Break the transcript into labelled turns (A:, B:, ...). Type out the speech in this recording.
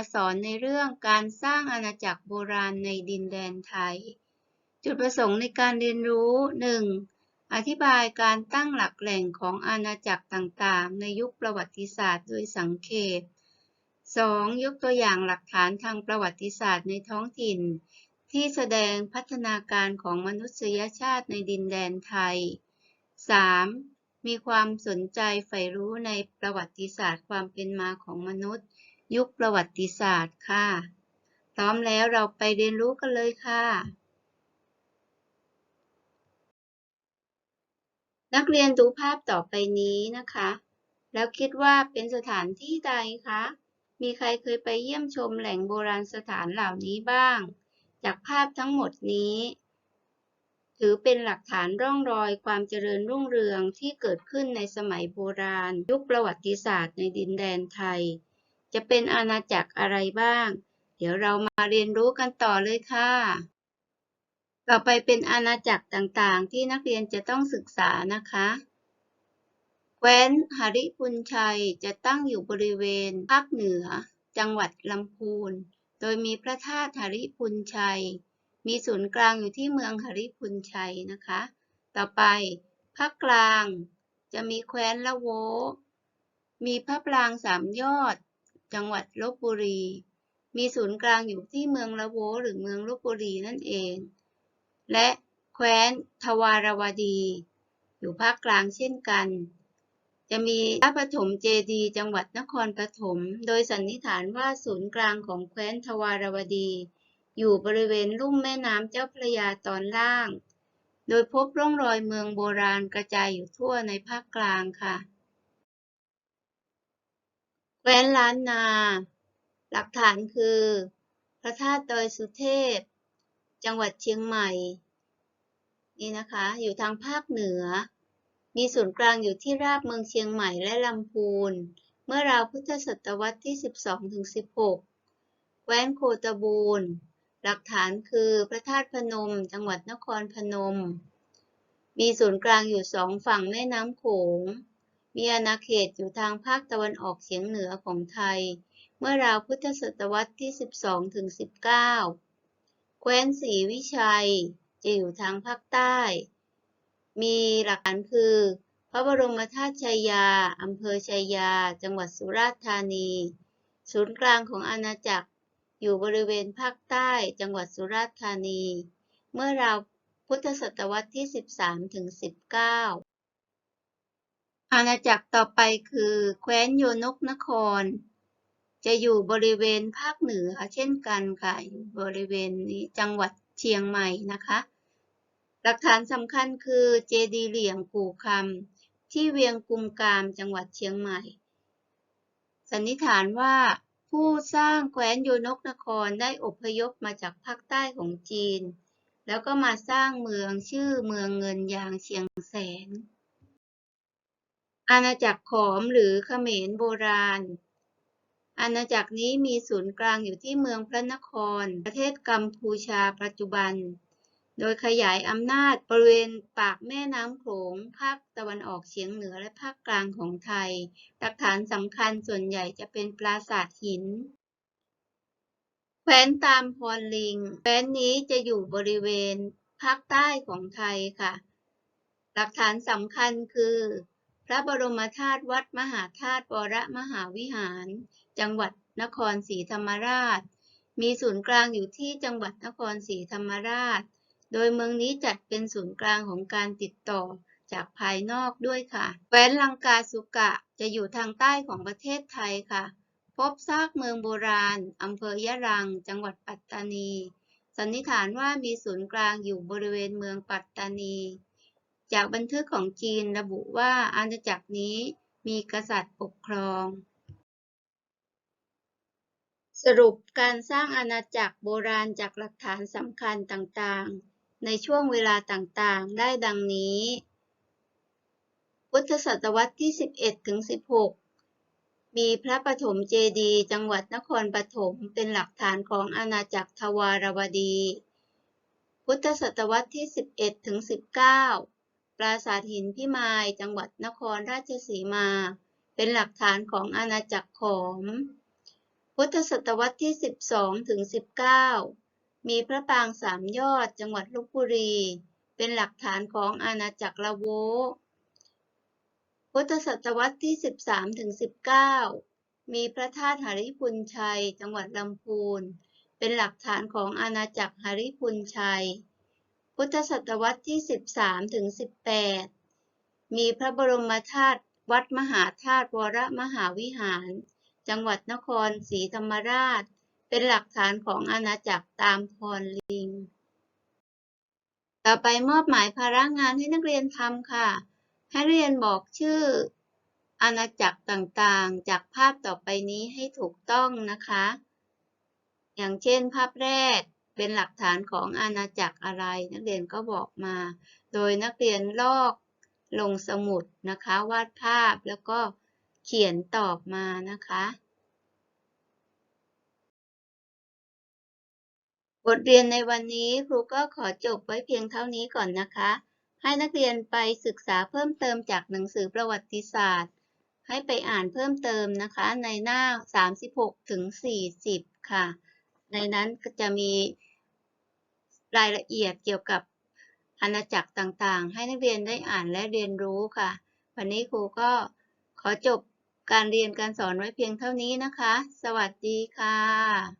A: าสอนในเรื่องการสร้างอาณาจักรโบราณในดินแดนไทย จุดประสงค์ในการเรียนรู้ 1. อธิบายการตั้งหลักแหล่งของอาณาจักรต่างๆ ในยุคประวัติศาสตร์โดยสังเขป 2. ยกตัวอย่างหลักฐานทางประวัติศาสตร์ในท้องถิ่น ที่แสดงพัฒนาการของมนุษยชาติในดินแดนไทย 3. มีความสนใจใฝ่รู้ในประวัติศาสตร์ความเป็นมาของมนุษย์ ยุคประวัติศาสตร์ค่ะ พร้อมแล้วเราไปเรียนรู้กันเลยค่ะ นักเรียนดูภาพต่อไปนี้นะคะ แล้วคิดว่าเป็นสถานที่ใดคะ มีใครเคยไปเยี่ยมชมแหล่งโบราณสถานเหล่านี้บ้าง จากภาพทั้งหมดนี้ ถือเป็นหลักฐานร่องรอยความเจริญรุ่งเรืองที่เกิดขึ้นในสมัยโบราณ ยุคประวัติศาสตร์ในดินแดนไทย จะเป็นอาณาจักรอะไรบ้าง เดี๋ยวเรามาเรียนรู้กันต่อเลยค่ะ ต่อไปเป็นอาณาจักรต่างๆ ที่นักเรียนจะต้องศึกษานะคะ แคว้นหริพุนชัยจะตั้งอยู่บริเวณภาคเหนือ จังหวัดลำพูน โดยมีพระธาตุหริพุนชัย มีศูนย์กลางอยู่ที่เมืองหริพุนชัยนะคะ ต่อไปภาคกลางจะมีแคว้นละโว มีพระปรางสามยอด จังหวัดลบบุรี มีศูนย์กลางอยู่ที่เมืองละโวหรือเมืองลบบุรีนั่นเอง และแคว้นทวารวดี อยู่ภาคกลางเช่นกัน จะมีพระปฐมเจดีจังหวัดนครปฐม โดยสันนิษฐานว่าศูนย์กลางของแคว้นทวารวดี อยู่บริเวณลุ่มแม่น้ำเจ้าพระยาตอนล่าง โดยพบร่องรอยเมืองโบราณกระจายอยู่ทั่วในภาคกลางค่ะ แคว้นล้านนา หลักฐานคือ พระธาตุดอยสุเทพ จังหวัดเชียงใหม่ นี่นะคะ อยู่ทางภาคเหนือ มีศูนย์กลางอยู่ที่ราบเมืองเชียงใหม่และลำพูน เมื่อราวพุทธศตวรรษที่ 12-16 แคว้นโคตบูรณ์หลักฐานคือพระธาตุพนม จังหวัดนครพนม มีศูนย์กลางอยู่สองฝั่งแม่น้ำโขง มีอาณาเขตอยู่ทางภาคตะวันออกเฉียงเหนือของไทย เมื่อราวพุทธศตวรรษที่ 12-19 แคว้นศรีวิชัยจะอยู่ทางภาคใต้ มีหลักฐานคือ พระบรมธาตุชัยยาอำเภอชัยยา จังหวัดสุราษฎร์ธานี ศูนย์กลางของอาณาจักรอยู่บริเวณภาคใต้ จังหวัดสุราษฎร์ธานี เมื่อราวพุทธศตวรรษที่ 13ถึง19 อาณาจักรต่อไปคือแคว้นโยนกนคร จะอยู่บริเวณภาคเหนือเช่นกันค่ะอยู่บริเวณนี้จังหวัดเชียงใหม่นะคะ หลักฐานสำคัญคือเจดีเหลี่ยงปู่คำที่เวียงกุมกามจังหวัดเชียงใหม่ สันนิษฐานว่าผู้สร้างแคว้นโยนกนครได้อพยพมาจากภาคใต้ของจีน แล้วก็มาสร้างเมืองชื่อเมืองเงินยางเชียงแสน อาณาจักรขอมหรือเขมรโบราณ อาณาจักรนี้มีศูนย์กลางอยู่ที่เมืองพระนคร ประเทศกัมพูชาปัจจุบัน โดยขยายอำนาจบริเวณปากแม่น้ำโขงภาคตะวันออกเฉียงเหนือและภาคกลางของไทย หลักฐานสำคัญส่วนใหญ่จะเป็นปราสาทหินแคว้นตามพรลิงแคว้นนี้จะอยู่บริเวณภาคใต้ของไทยค่ะ หลักฐานสำคัญคือ ระบรมธาตุวัดมหาธาตุวรมหาวิหาร จังหวัดนครศรีธรรมราช มีศูนย์กลางอยู่ที่จังหวัดนครศรีธรรมราช โดยเมืองนี้จัดเป็นศูนย์กลางของการติดต่อจากภายนอกด้วยค่ะ แคว้นลังกาสุกะจะอยู่ทางใต้ของประเทศไทยค่ะ พบซากเมืองโบราณอำเภอยะรัง จังหวัดปัตตานี สันนิษฐานว่ามีศูนย์กลางอยู่บริเวณเมืองปัตตานี จากบันทึกของจีนระบุว่าอาณาจักรนี้มีกษัตริย์ปกครอง สรุปการสร้างอาณาจักรโบราณจากหลักฐานสำคัญต่างๆ ในช่วงเวลาต่างๆ ได้ดังนี้ พุทธศตวรรษที่ 11 ถึง 16 มีพระปฐมเจดีจังหวัดนครปฐมเป็นหลักฐานของอาณาจักรทวารวดี พุทธศตวรรษที่ 11 ถึง 19 ปราสาทหินพิมายจังหวัดนครราชสีมา เป็นหลักฐานของอาณาจักรขอม พุทธศตวรรษที่ 12ถึง19 มีพระปรางสามยอดจังหวัดลบบุรี เป็นหลักฐานของอาณาจักรละโวพุทธศตวรรษที่ 13ถึง19 มีพระธาตุหริพุนชัย จังหวัดลำพูน เป็นหลักฐานของอาณาจักรหริพุนชัย พุทธศตวรรษที่ 13ถึง18 มีพระบรมธาตุวัดมหาธาตุวรมหาวิหาร จังหวัดนครศรีธรรมราช เป็นหลักฐานของอาณาจักรตามพรลิง ต่อไปมอบหมายภาระงานให้นักเรียนทำค่ะ ให้เรียนบอกชื่ออาณาจักรต่างๆ จากภาพต่อไปนี้ให้ถูกต้องนะคะ อย่างเช่นภาพแรก เป็นหลักฐานของอาณาจักรอะไร นักเรียนก็บอกมา โดยนักเรียนลอกลงสมุดนะคะ วาดภาพแล้วก็เขียนตอบมานะคะ บทเรียนในวันนี้ครูก็ขอจบไว้เพียงเท่านี้ก่อนนะคะ ให้นักเรียนไปศึกษาเพิ่มเติมจากหนังสือประวัติศาสตร์ ให้ไปอ่านเพิ่มเติมนะคะในหน้า 36ถึง40 ค่ะ ในนั้นจะมี รายละเอียดเกี่ยวกับอาณาจักรต่างๆ ให้นักเรียนได้อ่านและเรียนรู้ค่ะ วันนี้ครูก็ขอจบการเรียนการสอนไว้เพียงเท่านี้นะคะ สวัสดีค่ะ